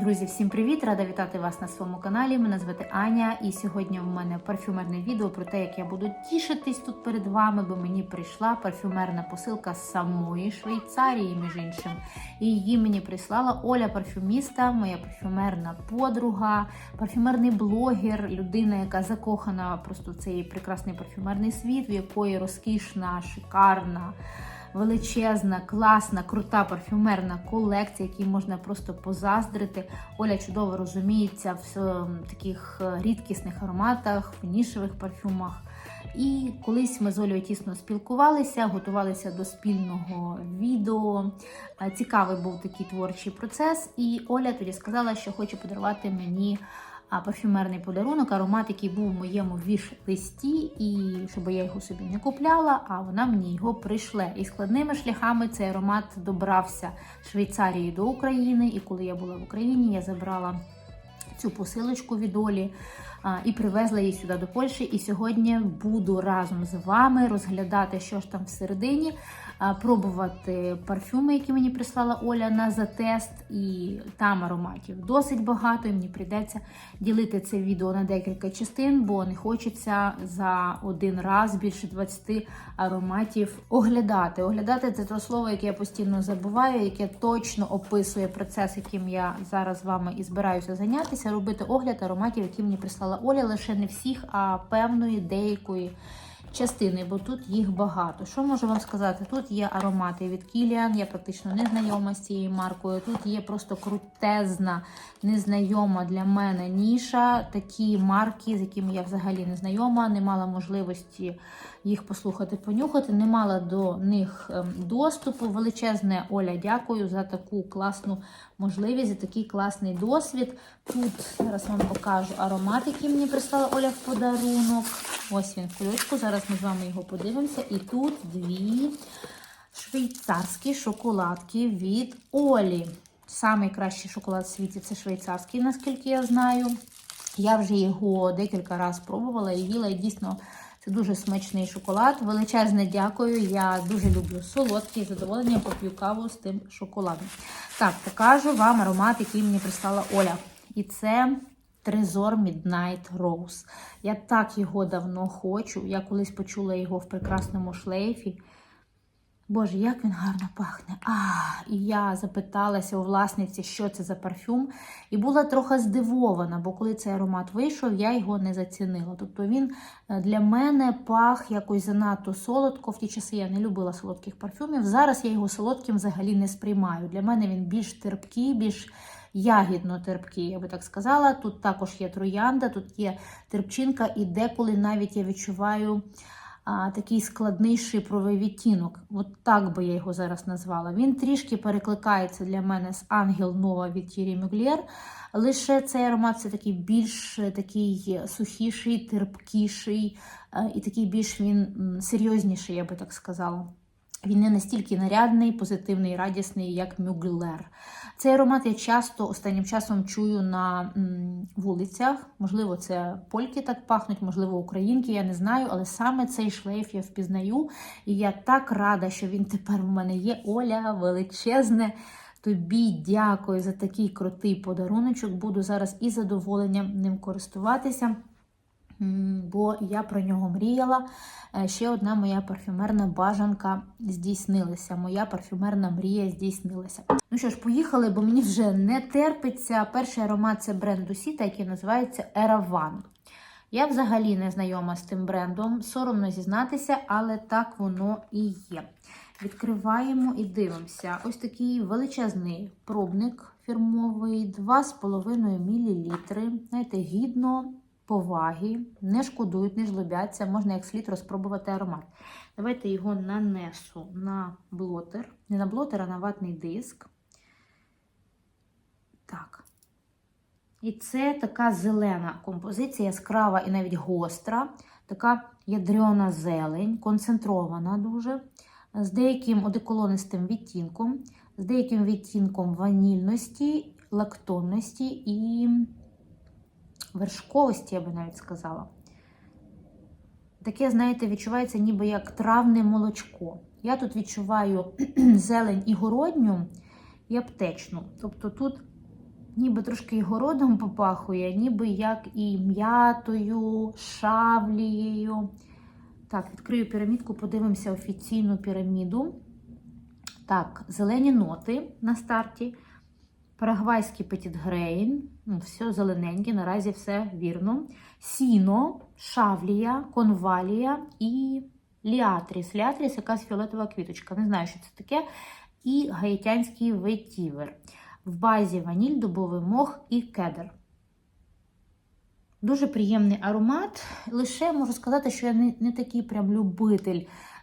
Друзі, всім привіт! Рада вітати вас на своєму каналі. Мене звати Аня, і сьогодні в мене парфюмерне відео про те, як я буду тішитись тут перед вами, бо мені прийшла парфюмерна посилка з самої Швейцарії, між іншим. І її мені прислала Оля парфюміста, моя парфюмерна подруга, парфюмерний блогер, людина, яка закохана просто в цей прекрасний парфюмерний світ, в якої розкішна, шикарна величезна, класна, крута парфюмерна колекція, якій можна просто позаздрити. Оля чудово розуміється в таких е, рідкісних ароматах, в нішевих парфюмах. І колись ми з Олею тісно спілкувалися, готувалися до спільного відео. Е, Цікавий був такий творчий процес. І Оля тоді сказала, що хоче подарувати мені парфюмерний подарунок, аромат, який був в моєму віш-листі, і щоб я його собі не купляла, а вона мені його прийшле. І складними шляхами цей аромат добрався Швейцарії до України. І коли я була в Україні, я забрала цю посилочку від Олі і привезла її сюди до Польщі. І сьогодні буду разом з вами розглядати, що ж там всередині, пробувати парфюми, які мені прислала Оля на затест. І там ароматів досить багато. І мені прийдеться ділити це відео на декілька частин, бо не хочеться за один раз більше 20 ароматів оглядати. Оглядати це те слово, яке я постійно забуваю, яке точно описує процес, яким я зараз з вами і збираюся зайнятися, робити огляд ароматів, які мені прислала Оля, лише не всіх, а певної деякої. Частини, бо тут їх багато. Що можу вам сказати? Тут є аромати від Кіліан, я практично не знайома з цією маркою. Тут є просто крутезна, незнайома для мене ніша. Такі марки, з якими я взагалі не знайома, не мала можливості їх послухати, понюхати, не мала до них ем, доступу. Величезне Оля, дякую за таку класну можливість, за такий класний досвід. Тут зараз вам покажу аромат, який мені прислала Оля в подарунок. Ось він в кульочку. Зараз ми з вами його подивимося. І тут дві швейцарські шоколадки від Олі. Самий кращий шоколад в світі це швейцарський, наскільки я знаю. Я вже його декілька разів пробувала і їла, і дійсно це дуже смачний шоколад. Величезне дякую. Я дуже люблю солодкий, задоволення, поп'ю каву з тим шоколадом. Так, покажу вам аромат, який мені прислала Оля. І це Трезор Midnight Rose. Я так його давно хочу. Я колись почула його в прекрасному шлейфі. Боже, як він гарно пахне. А, і я запиталася у власниці, що це за парфюм, і була трохи здивована, бо коли цей аромат вийшов, я його не зацінила. Тобто він е, для мене пах якось занадто солодко. В ті часи я не любила солодких парфюмів. Зараз я його солодким взагалі не сприймаю. Для мене він більш терпкий, більш ягідно терпкий, я би так сказала. Тут також є троянда, тут є терпчинка, і деколи навіть я відчуваю а, такий складний шипровий відтінок. От так би я його зараз назвала. Він трішки перекликається для мене з Ангел Нова від Тірі Мюглєр. Лише цей аромат це такий більш е, такий сухіший, терпкіший е, і такий більш він серйозніший, я би так сказала. Він не настільки нарядний, позитивний, радісний, як Мюглер. Цей аромат я часто останнім часом чую на вулицях. Можливо, це польки так пахнуть, можливо, українки, я не знаю, але саме цей шлейф я впізнаю. І я так рада, що він тепер у мене є. Оля величезне. Тобі дякую за такий крутий подаруночок. Буду зараз із задоволенням ним користуватися бо я про нього мріяла. Е, ще одна моя парфюмерна бажанка здійснилася. Моя парфюмерна мрія здійснилася. Ну що ж, поїхали, бо мені вже не терпиться. Перший аромат це бренд Дусіта, який називається Eravan. Я взагалі не знайома з тим брендом, соромно зізнатися, але так воно і є. Відкриваємо і дивимося. Ось такий величезний пробник фірмовий, 2,5 мл. Знаєте, гідно поваги, не шкодують, не жлобяться, можна як слід розпробувати аромат. Давайте його нанесу на блотер. Не на блотер, а на ватний диск. Так. І це така зелена композиція, яскрава і навіть гостра, така ядрена зелень, концентрована дуже, з деяким одеколонистим відтінком, з деяким відтінком ванільності, лактонності і вершковості, я би навіть сказала. Таке, знаєте, відчувається ніби як травне молочко. Я тут відчуваю зелень і городню, і аптечну. Тобто тут ніби трошки і городом попахує, ніби як і м'ятою, шавлією. Так, відкрию пірамідку, подивимося офіційну піраміду. Так, зелені ноти на старті. Парагвайський Grain, ну, все зелененьке, наразі все вірно. Сіно, шавлія, конвалія і ліатріс. Ліатріс якась фіолетова квіточка, не знаю, що це таке. І гаїтянський ветівер. В базі ваніль, дубовий мох і кедр. Дуже приємний аромат. Лише можу сказати, що я не, не такий прям любитель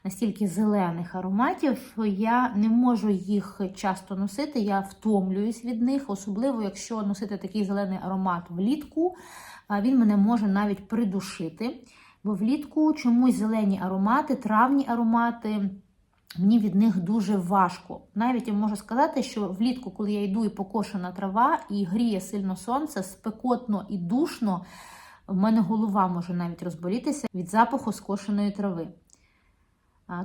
настільки зелених ароматів. Я не можу їх часто носити, я втомлююсь від них, особливо, якщо носити такий зелений аромат влітку, він мене може навіть придушити. Бо влітку чомусь зелені аромати, травні аромати. Мені від них дуже важко. Навіть я можу сказати, що влітку, коли я йду і покошена трава, і гріє сильно сонце, спекотно і душно, в мене голова може навіть розболітися від запаху скошеної трави.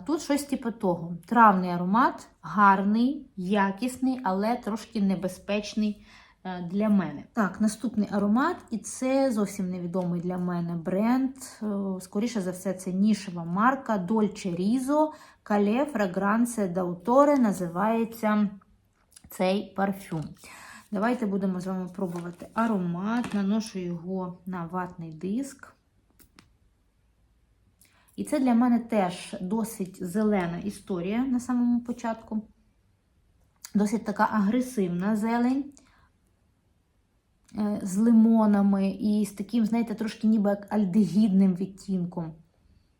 Тут щось типу того. Травний аромат, гарний, якісний, але трошки небезпечний е, для мене. Так, наступний аромат, і це зовсім невідомий для мене бренд. Е, Скоріше за все, це нішева марка Dolce Riso Calais Fragrance d'Autore називається цей парфюм. Давайте будемо з вами пробувати аромат, наношу його на ватний диск. І це для мене теж досить зелена історія на самому початку. Досить така агресивна зелень е, з лимонами і з таким, знаєте, трошки ніби як альдегідним відтінком.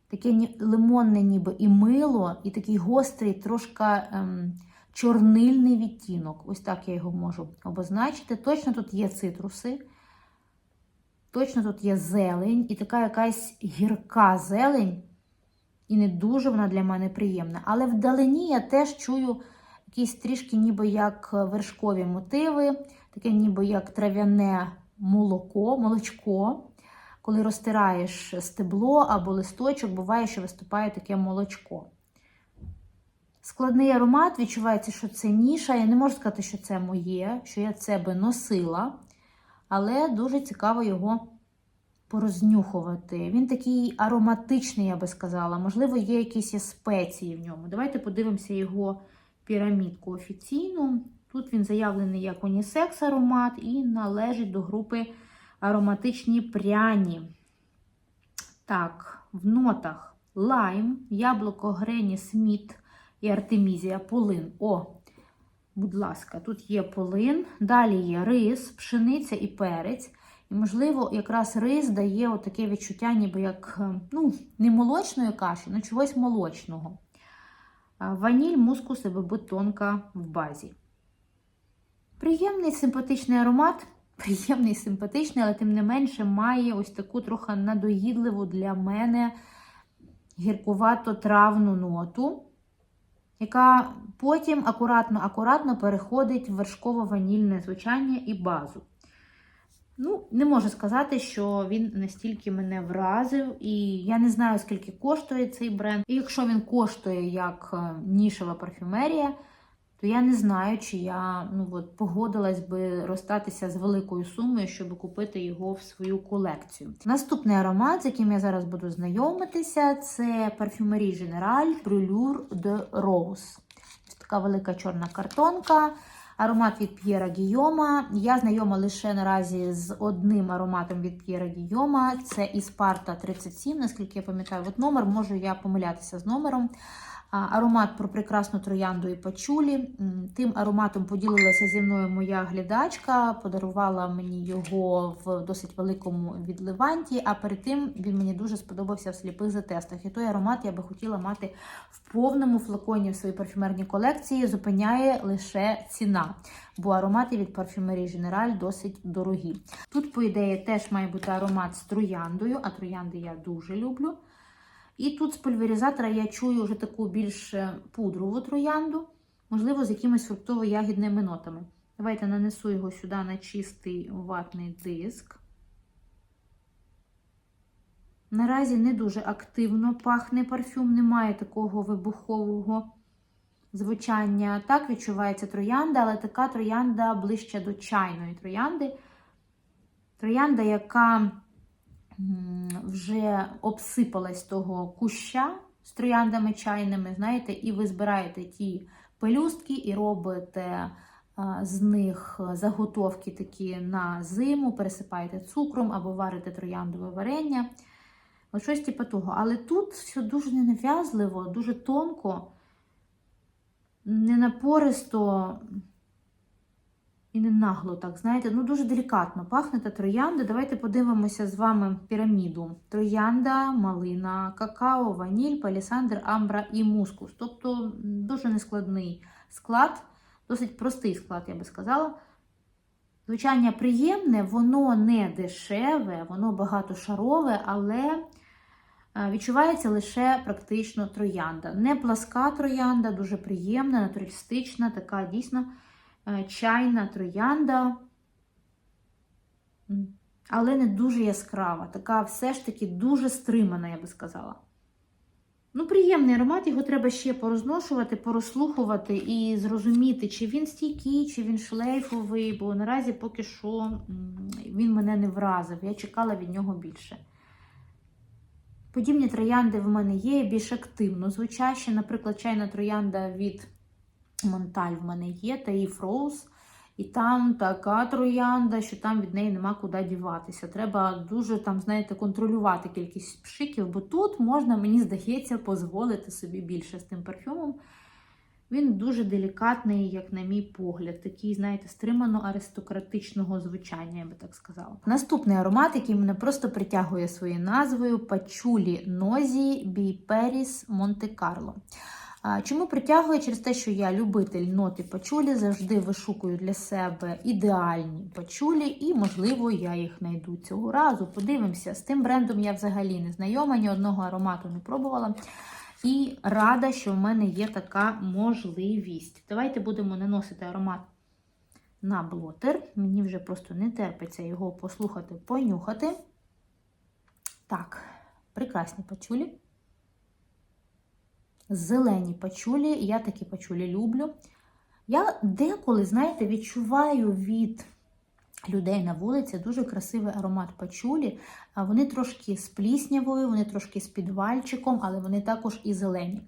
Таке лимонне ніби і мило, і такий гострий, трошки ем, чорнильний відтінок. Ось так я його можу обозначити. Точно тут є цитруси. Точно тут є зелень і така якась гірка зелень, і не дуже вона для мене приємна. Але вдалині я теж чую якісь трішки ніби як вершкові мотиви, таке ніби як трав'яне молоко, молочко. Коли розтираєш стебло або листочок, буває, що виступає таке молочко. Складний аромат, відчувається, що це ніша. Я не можу сказати, що це моє, що я це би носила але дуже цікаво його порознюхувати. Він такий ароматичний, я би сказала. Можливо, є якісь спеції в ньому. Давайте подивимося його пірамідку офіційну. Тут він заявлений як унісекс аромат і належить до групи ароматичні пряні. Так, в нотах лайм, яблуко, грені, сміт і артемізія, полин. О, Будь ласка, тут є полин, далі є рис, пшениця і перець. І, можливо, якраз рис дає таке відчуття, ніби як е, ну, не молочної каші, але чогось молочного. Ваніль, мускус і бетонка в базі. Приємний симпатичний аромат. Приємний, симпатичний, але тим не менше має ось таку трохи надоїдливу для мене гіркувато травну ноту яка потім акуратно-акуратно переходить в вершково-ванільне звучання і базу. Ну, не можу сказати, що він настільки мене вразив, і я не знаю, скільки коштує цей бренд. І якщо він коштує як е, нішева парфюмерія, то я не знаю, чи я ну, от, погодилась би розстатися з великою сумою, щоб купити його в свою колекцію. Наступний аромат, з яким я зараз буду знайомитися, це парфюмерій General Brûlure de Rose. Ось така велика чорна картонка. Аромат від П'єра Гійома. Я знайома лише наразі з одним ароматом від П'єра Гійома. Це Іспарта 37, наскільки я пам'ятаю, от номер, можу я помилятися з номером. Аромат про прекрасну троянду і пачулі. Тим ароматом поділилася зі мною моя глядачка, подарувала мені його в досить великому відливанті, а перед тим він мені дуже сподобався в сліпих затестах. І той аромат я би хотіла мати в повному флаконі в своїй парфюмерній колекції. Зупиняє лише ціна, бо аромати від парфюмерії General досить дорогі. Тут, по ідеї, теж має бути аромат з трояндою, а троянди я дуже люблю. І тут з пульверизатора я чую вже таку більш пудрову троянду, можливо, з якимись фруктово-ягідними нотами. Давайте нанесу його сюди на чистий ватний диск. Наразі не дуже активно пахне парфюм, немає такого вибухового звучання. Так відчувається троянда, але така троянда ближче до чайної троянди. Троянда, яка вже обсипалась того куща з трояндами чайними, знаєте, і ви збираєте ті пелюстки і робите з них заготовки такі на зиму, пересипаєте цукром або варите трояндове варення. От щось типу того. Але тут все дуже ненав'язливо, дуже тонко, не напористо і не нагло, так, знаєте, ну дуже делікатно пахне та троянда. Давайте подивимося з вами піраміду. Троянда, малина, какао, ваніль, палісандр, амбра і мускус. Тобто дуже нескладний склад, досить простий склад, я би сказала. Звучання приємне, воно не дешеве, воно багатошарове, але е, відчувається лише практично троянда. Не пласка троянда, дуже приємна, натуралістична, така дійсно чайна троянда, але не дуже яскрава. Така все ж таки дуже стримана, я би сказала. Ну, приємний аромат, його треба ще порозношувати, порозслухувати і зрозуміти, чи він стійкий, чи він шлейфовий, бо наразі поки що він мене не вразив. Я чекала від нього більше. Подібні троянди в мене є більш активно звучащі. Наприклад, чайна троянда від Монталь в мене є, та і Фроуз. І там така троянда, що там від неї нема куди діватися. Треба дуже там, знаєте, контролювати кількість пшиків, бо тут можна, мені здається, дозволити собі більше з тим парфюмом. Він дуже делікатний, як на мій погляд, такий, знаєте, стримано-аристократичного звучання, я би так сказала. Наступний аромат, який мене просто притягує своєю назвою Пачулі Нозі Бій Періс Монте Карло. А, Чому притягує? Через те, що я любитель ноти пачулі, завжди вишукую для себе ідеальні пачулі, і, можливо, я їх знайду цього разу. Подивимося, з тим брендом я взагалі не знайома, ні одного аромату не пробувала. І рада, що в мене є така можливість. Давайте будемо наносити аромат на блотер. Мені вже просто не терпиться його послухати, понюхати. Так, прекрасні пачулі. Зелені пачулі, я такі пачулі люблю. Я деколи, знаєте, відчуваю від людей на вулиці дуже красивий аромат пачулі. Вони трошки з пліснявою, вони трошки з підвальчиком, але вони також і зелені.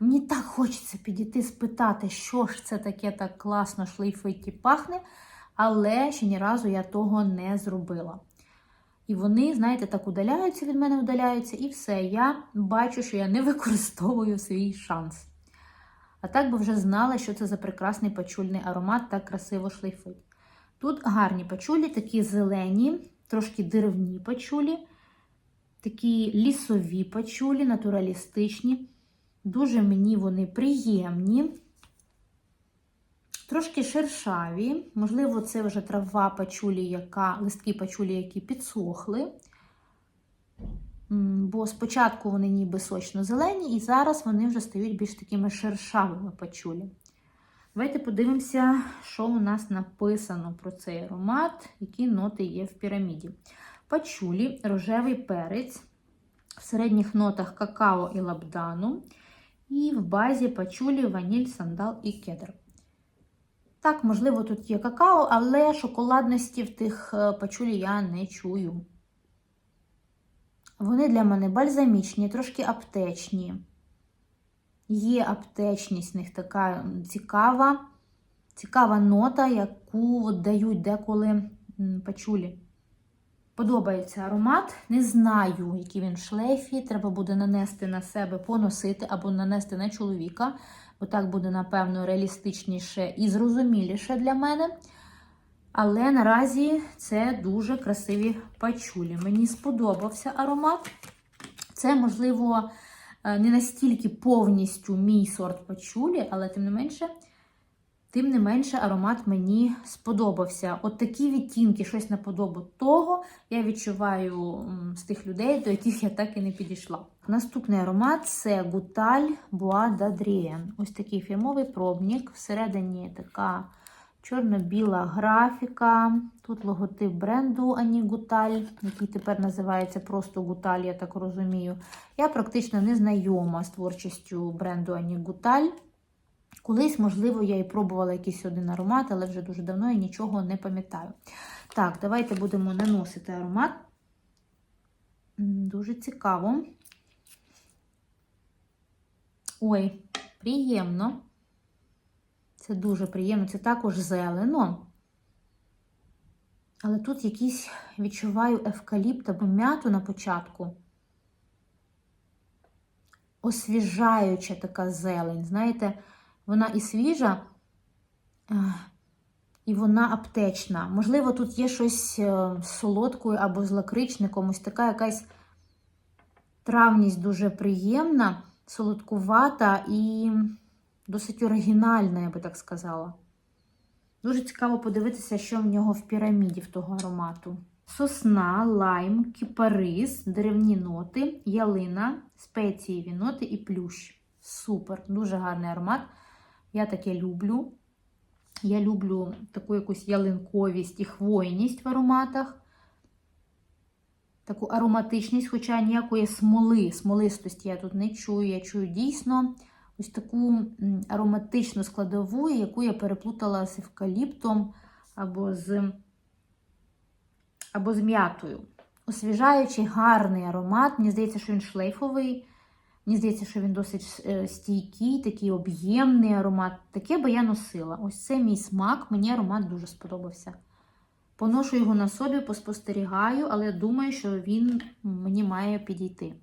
Мені так хочеться підійти спитати, що ж це таке так класно шлейфить пахне, але ще ні разу я того не зробила. І вони, знаєте, так удаляються від мене, удаляються, і все. Я бачу, що я не використовую свій шанс. А так би вже знала, що це за прекрасний пачульний аромат, так красиво шлейфить. Тут гарні пачулі, такі зелені, трошки деревні пачулі, такі лісові пачулі, натуралістичні. Дуже мені вони приємні. Трошки шершаві, можливо, це вже трава пачулі, яка, листки пачулі, які підсохли. Бо спочатку вони ніби сочно-зелені, і зараз вони вже стають більш такими шершавими пачулі. Давайте подивимося, що у нас написано про цей аромат, які ноти є в піраміді. Пачулі, рожевий перець, в середніх нотах какао і лабдану, і в базі пачулі, ваніль, сандал і кедр. Так, можливо, тут є какао, але шоколадності в тих е, пачулі я не чую. Вони для мене бальзамічні, трошки аптечні. Є аптечність в них така цікава, цікава нота, яку дають деколи пачулі. Подобається аромат. Не знаю, який він в шлейфі. Треба буде нанести на себе, поносити або нанести на чоловіка, бо так буде, напевно, реалістичніше і зрозуміліше для мене. Але наразі це дуже красиві пачулі. Мені сподобався аромат. Це, можливо, е, не настільки повністю мій сорт пачулі, але тим не менше, тим не менше, аромат мені сподобався. От такі відтінки, щось наподобу того, я відчуваю з тих людей, до яких я так і не підійшла. Наступний аромат це Гуталь Bois d'Adrien. Ось такий фірмовий пробник. Всередині така чорно-біла графіка. Тут логотип бренду Ані Гуталь, який тепер називається просто Гуталь, я так розумію. Я практично не знайома з творчістю бренду Ані Гуталь. Колись, можливо, я і пробувала якийсь один аромат, але вже дуже давно я нічого не пам'ятаю. Так, давайте будемо наносити аромат. Дуже цікаво. Ой, приємно. Це дуже приємно. Це також зелено. Але тут якийсь відчуваю евкаліпт або м'яту на початку. Освіжаюча така зелень. Знаєте, вона і свіжа, і вона аптечна. Можливо, тут є щось е, з солодкою або з лакричником. Ось така якась травність дуже приємна, солодкувата і досить оригінальна, я би так сказала. Дуже цікаво подивитися, що в нього в піраміді в того аромату. Сосна, лайм, кіпарис, деревні ноти, ялина, спецієві ноти і плющ. Супер, дуже гарний аромат. Я таке люблю. Я люблю таку якусь ялинковість і хвойність в ароматах. Таку ароматичність, хоча ніякої смоли, смолистості я тут не чую. Я чую дійсно ось таку ароматичну складову, яку я переплутала з евкаліптом або з, або з м'ятою. Освіжаючий, гарний аромат. Мені здається, що він шлейфовий. Мені здається, що він досить е, стійкий, такий об'ємний аромат. Таке би я носила. Ось це мій смак, мені аромат дуже сподобався. Поношу його на собі, поспостерігаю, але думаю, що він мені має підійти.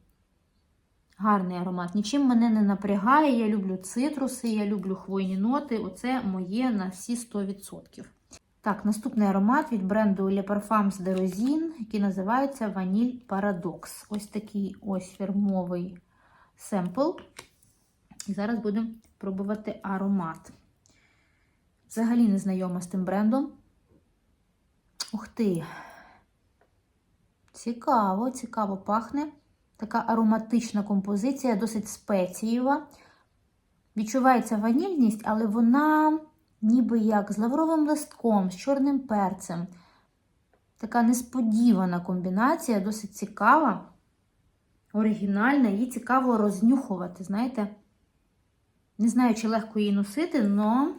Гарний аромат. Нічим мене не напрягає. Я люблю цитруси, я люблю хвойні ноти. Оце моє на всі 100%. Так, наступний аромат від бренду Le Parfums de Rosine, який називається Vanille Paradox. Ось такий ось фірмовий семпл. І зараз будемо пробувати аромат. Взагалі не знайома з тим брендом. Ух ти! Цікаво, цікаво пахне. Така ароматична композиція, досить спецієва. Відчувається ванільність, але вона ніби як з лавровим листком, з чорним перцем. Така несподівана комбінація, досить цікава, оригінальна, її цікаво рознюхувати, знаєте. Не знаю, чи легко її носити, але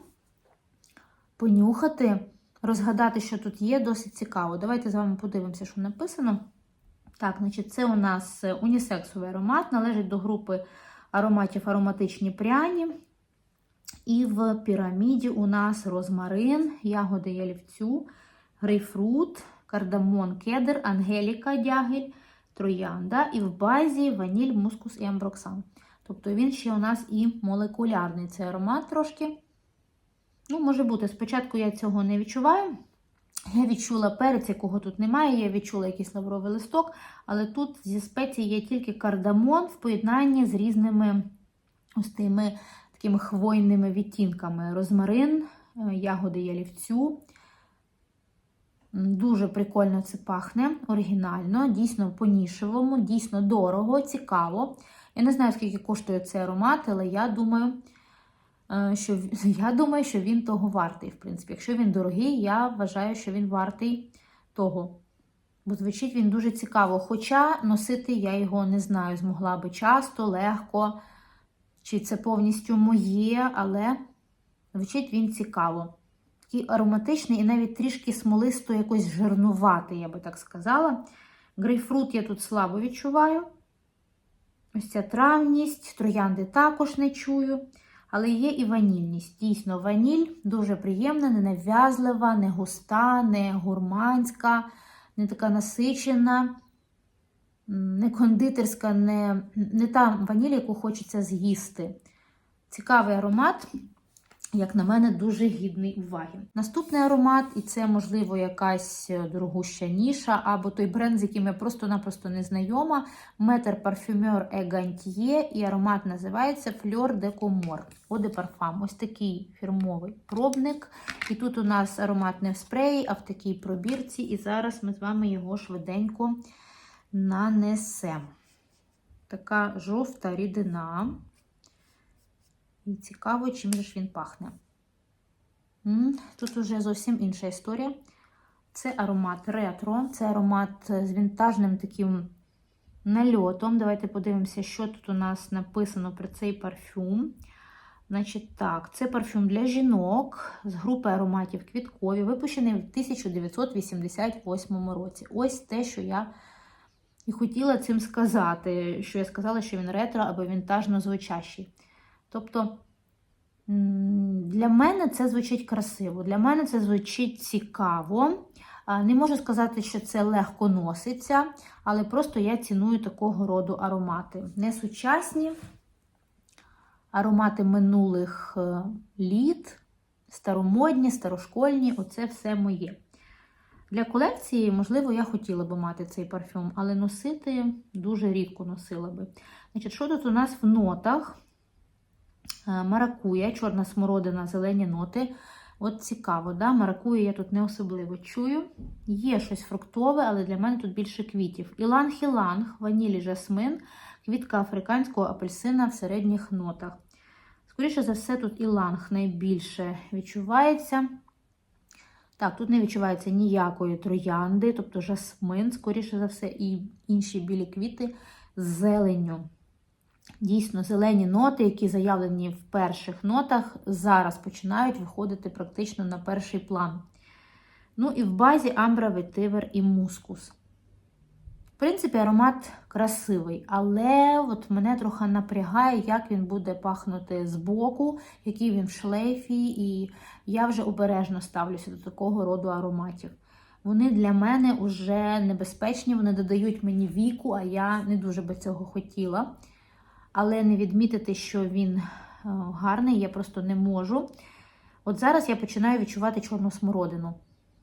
понюхати, розгадати, що тут є, досить цікаво. Давайте з вами подивимося, що написано. Так, значить, це у нас унісексовий аромат, належить до групи ароматів ароматичні пряні. І в піраміді у нас розмарин, ягоди ялівцю, грейпфрут, кардамон, кедр, ангеліка, дягель, троянда. І в базі ваніль, мускус і амброксан. Тобто він ще у нас і молекулярний цей аромат трошки. Ну, може бути, спочатку я цього не відчуваю. Я відчула перець, якого тут немає, я відчула якийсь лавровий листок, але тут зі спецій є тільки кардамон в поєднанні з різними ось тими такими хвойними відтінками. Розмарин, ягоди ялівцю. Дуже прикольно це пахне, оригінально, дійсно по-нішевому, дійсно дорого, цікаво. Я не знаю, скільки коштує цей аромат, але я думаю, е, що, я думаю, що він того вартий, в принципі. Якщо він дорогий, я вважаю, що він вартий того. Бо звучить він дуже цікаво. Хоча носити я його не знаю, змогла би часто, легко, чи це повністю моє, але звучить він цікаво. Такий ароматичний і навіть трішки смолисто, якось жирнуватий, я би так сказала. Грейпфрут я тут слабо відчуваю. Ось ця травність, троянди також не чую. Але є і ванільність. Дійсно, ваніль дуже приємна, ненав'язлива, не густа, не гурманська, не така насичена, не кондитерська, не, не та ваніль, яку хочеться з'їсти. Цікавий аромат, як на мене, дуже гідний уваги. Наступний аромат, і це, можливо, якась е, дорогуща ніша, або той бренд, з яким я просто-напросто не знайома. Метр парфюмер Егантьє, і аромат називається Fleur de Comor. Eau de Parfum. Ось такий фірмовий пробник. І тут у нас аромат не в спреї, а в такій пробірці. І зараз ми з вами його швиденько нанесемо. Така жовта рідина. І цікаво, чим же ж він пахне. Тут уже зовсім інша історія. Це аромат ретро, це аромат з вінтажним таким нальотом. Давайте подивимося, що тут у нас написано про цей парфюм. Значить, так, це парфюм для жінок з групи ароматів квіткові, випущений в 1988 році. Ось те, що я і хотіла цим сказати, що я сказала, що він ретро або вінтажно звучащий. Тобто, для мене це звучить красиво, для мене це звучить цікаво. Не можу сказати, що це легко носиться, але просто я ціную такого роду аромати. Не сучасні аромати минулих е, літ, старомодні, старошкольні оце все моє. Для колекції, можливо, я хотіла би мати цей парфюм, але носити дуже рідко носила би. Значить, Що тут у нас в нотах? Е, Маракуя, чорна смородина, зелені ноти. От цікаво, да? маракуя я тут не особливо чую. Є щось фруктове, але для мене тут більше квітів. Іланг-іланг, ванілі жасмин, квітка африканського апельсина в середніх нотах. Скоріше за все, тут іланг найбільше відчувається. Так, тут не відчувається ніякої троянди, тобто жасмин, скоріше за все, і інші білі квіти з зеленню. Дійсно, зелені ноти, які заявлені в перших нотах, зараз починають виходити практично на перший план. Ну і в базі амбра, ветивер і мускус. В принципі, аромат красивий, але от мене трохи напрягає, як він буде пахнути збоку, який він в шлейфі, і я вже обережно ставлюся до такого роду ароматів. Вони для мене вже небезпечні, вони додають мені віку, а я не дуже би цього хотіла. Але не відмітити, що він е, гарний, я просто не можу. От зараз я починаю відчувати чорну смородину.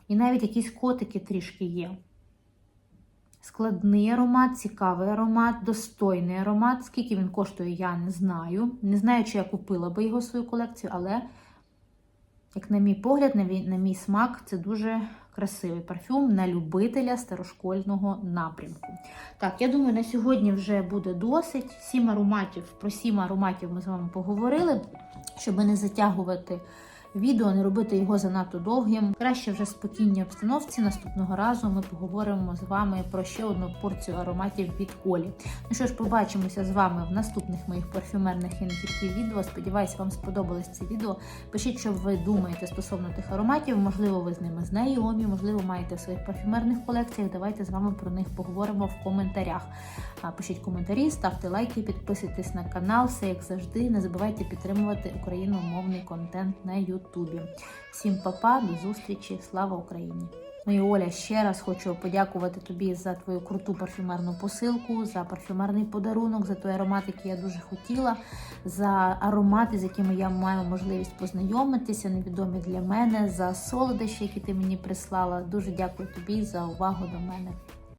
І навіть якісь котики трішки є. Складний аромат, цікавий аромат, достойний аромат. Скільки він коштує, я не знаю. Не знаю, чи я купила би його в свою колекцію, але, як на мій погляд, на мій, на мій смак, це дуже красивий парфюм на любителя старошкольного напрямку. Так, я думаю, на сьогодні вже буде досить. Сім ароматів, про сім ароматів ми з вами поговорили, щоб не затягувати відео, не робити його занадто довгим. Краще вже спокійній обстановці. Наступного разу ми поговоримо з вами про ще одну порцію ароматів від Колі. Ну що ж, побачимося з вами в наступних моїх парфюмерних і не тільки відео. Сподіваюсь, вам сподобалось це відео. Пишіть, що ви думаєте стосовно тих ароматів. Можливо, ви з ними знайомі, можливо, маєте в своїх парфюмерних колекціях. Давайте з вами про них поговоримо в коментарях. Пишіть коментарі, ставте лайки, підписуйтесь на канал. Все як завжди. Не забувайте підтримувати україномовний контент на Ютубі. Всім па-па, до зустрічі! Слава Україні! Ну і Оля, ще раз хочу подякувати тобі за твою круту парфюмерну посилку, за парфюмерний подарунок, за той аромат, який я дуже хотіла, за аромати, з якими я маю можливість познайомитися, невідомі для мене, за солодощі, які ти мені прислала. Дуже дякую тобі за увагу до мене.